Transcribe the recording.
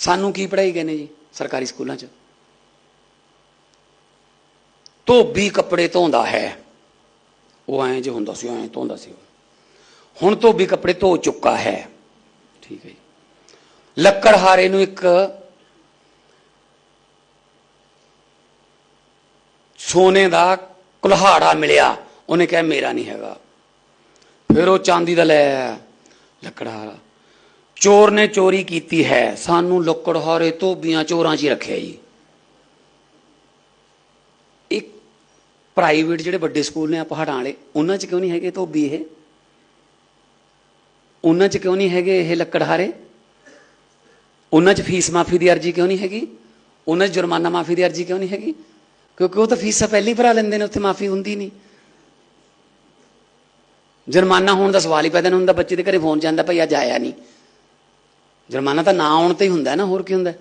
ਸਾਨੂੰ ਕੀ ਪੜਾਈ ਗਏ ਨੇ ਜੀ ਸਰਕਾਰੀ ਸਕੂਲਾਂ 'ਚ? ਧੋਬੀ ਕੱਪੜੇ ਧੋਂਦਾ ਹੈ। ਉਹ ਐਂ ਜੇ ਹੁੰਦਾ ਸੀ ਐਂ ਧੋਂਦਾ ਸੀ। ਹੁਣ ਧੋਬੀ ਕੱਪੜੇ ਧੋ ਚੁੱਕਾ ਹੈ। ਠੀਕ ਹੈ ਜੀ। ਲੱਕੜਹਾਰੇ ਨੂੰ ਇੱਕ ਸੋਨੇ ਦਾ ਕੁਲਹਾੜਾ ਮਿਲਿਆ। ਉਹਨੇ ਕਿਹਾ, ਮੇਰਾ ਨਹੀਂ ਹੈਗਾ। ਫਿਰ ਉਹ ਚਾਂਦੀ ਦਾ ਲੈ ਲੱਕੜਹਾਰਾ। ਚੋਰ ਨੇ ਚੋਰੀ ਕੀਤੀ ਹੈ। ਸਾਨੂੰ ਲੁੱਕੜ ਲੱਕੜਹਾਰੇ ਧੋਬੀਆਂ ਚੋਰਾਂ 'ਚ ਹੀ ਰੱਖਿਆ ਜੀ। ਇੱਕ ਪ੍ਰਾਈਵੇਟ ਜਿਹੜੇ ਵੱਡੇ ਸਕੂਲ ਨੇ ਆ ਪਹਾੜਾਂ ਵਾਲੇ, ਉਹਨਾਂ 'ਚ ਕਿਉਂ ਨਹੀਂ ਹੈਗੇ ਧੋਬੀ ਇਹ? ਉਹਨਾਂ 'ਚ ਕਿਉਂ ਨਹੀਂ ਹੈਗੇ ਇਹ ਲੱਕੜਹਾਰੇ ਉਹਨਾਂ 'ਚ ਫੀਸ ਮਾਫੀ ਦੀ ਅਰਜ਼ੀ ਕਿਉਂ ਨਹੀਂ ਹੈਗੀ? ਉਹਨਾਂ 'ਚ ਜੁਰਮਾਨਾ ਮਾਫੀ ਦੀ ਅਰਜ਼ੀ ਕਿਉਂ ਨਹੀਂ ਹੈਗੀ? ਕਿਉਂਕਿ ਉਹ ਤਾਂ ਫੀਸਾਂ ਪਹਿਲਾਂ ਹੀ ਭਰਾ ਲੈਂਦੇ ਨੇ, ਉੱਥੇ ਮਾਫੀ ਹੁੰਦੀ ਨਹੀਂ। ਜੁਰਮਾਨਾ ਹੋਣ ਦਾ ਸਵਾਲ ਹੀ ਪੈਦਾ ਨਹੀਂ ਹੁੰਦਾ, ਬੱਚੇ ਦੇ ਘਰੇ ਫੋਨ ਜਾਂਦਾ ਭਈ ਅੱਜ ਆਇਆ ਨਹੀਂ। ਜੁਰਮਾਨਾ ਤਾਂ ਨਾ ਆਉਣ ਤੇ ਹੀ ਹੁੰਦਾ ਨਾ ਹੋਰ ਕੀ ਹੁੰਦਾ